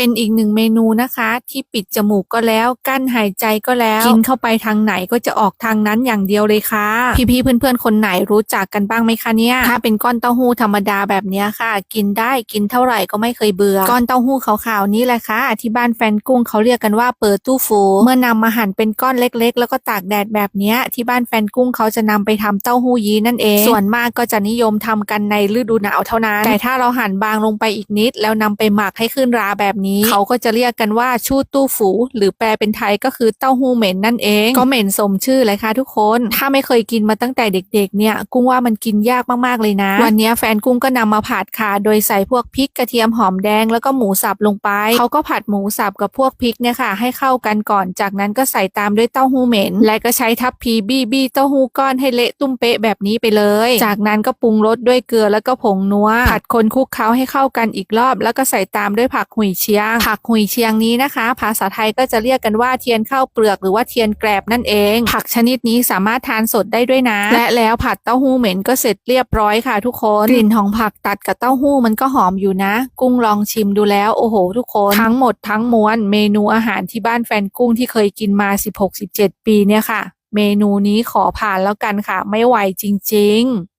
เป็นอีกหนึ่งเมนูนะคะ ที่ปิดจมูกก็แล้วกั้นหายใจก็แล้วกินเข้าไปทางไหนก็จะออกทางนั้นอย่างเดียวเลยค่ะ พี่ๆเพื่อนๆคนไหนรู้จักกันบ้างไหมคะเนี่ยถ้าเป็นก้อนเต้าหู้ธรรมดาแบบนี้ค่ะ กินได้กินเท่าไหร่ก็ไม่เคยเบื่อก้อนเต้าหู้ขาวๆนี่แหละค่ะที่บ้านแฟนกุ้งเขาเรียกกันว่าเปิดตู้ฟู เมื่อนำมาหั่นเป็นก้อนเล็กๆ แล้วก็ตากแดดแบบนี้ที่บ้านแฟนกุ้งเขาจะนำไปทำเต้าหู้ยี้นั่นเอง ส่วนมากก็จะนิยมทำกันในฤดูหนาวเท่านั้น แต่ถ้าเราหั่นบางลงไปอีกนิด แล้วนำไปหมักให้ขึ้นราแบบนี้เขาก็จะเรียกกันว่าชูตู้ฝู หรือแปลเป็นไทยก็คือเต้าหู้เหม็นนั่นเอง ก็เหม็นสมชื่อเลยค่ะทุกคน ถ้าไม่เคยกินมาตั้งแต่เด็กๆ เนี่ย กุ้งว่ามันกินยากมากๆเลยนะ วันนี้แฟนกุ้งก็นำมาผัดค่ะ โดยใส่พวกพริกกระเทียมหอมแดงแล้วก็หมูสับลงไป เขาก็ผัดหมูสับกับพวกพริกเนี่ยค่ะ ให้เข้ากันก่อน จากนั้นก็ใส่ตามด้วยเต้าหู้เหม็น และก็ใช้ทัพพีบี้บี้เต้าหู้ก้อนให้เละตุ้มเป๊ะแบบนี้ไปเลย จากนั้นก็ปรุงรสด้วยเกลือแล้วก็ผงนัวผัดคนคลุกเคล้าให้เข้ากันอีกรอบ แล้วก็ใส่ตามด้วยผักหุยเชียง ผักหุยเชียงนี้นะคะ ภาษาไทยก็จะเรียกกันว่าเทียนข้าวเปลือกหรือว่าเทียนแกรบนั่นเอง ผักชนิดนี้สามารถทานสดได้ด้วยนะ และแล้วผัดเต้าหู้เหม็นก็เสร็จเรียบร้อยค่ะทุกคนกลิ่นของผักตัดกับเต้าหู้มันก็หอมอยู่นะ กุ้งลองชิมดูแล้วโอ้โห ทุกคนทั้งหมดทั้งมวลเมนูอาหารที่บ้านแฟนกุ้งที่เคยกินมา 16-17 ปีเนี่ยค่ะ เมนูนี้ขอผ่านแล้วกันค่ะ ไม่ไหวจริง ๆ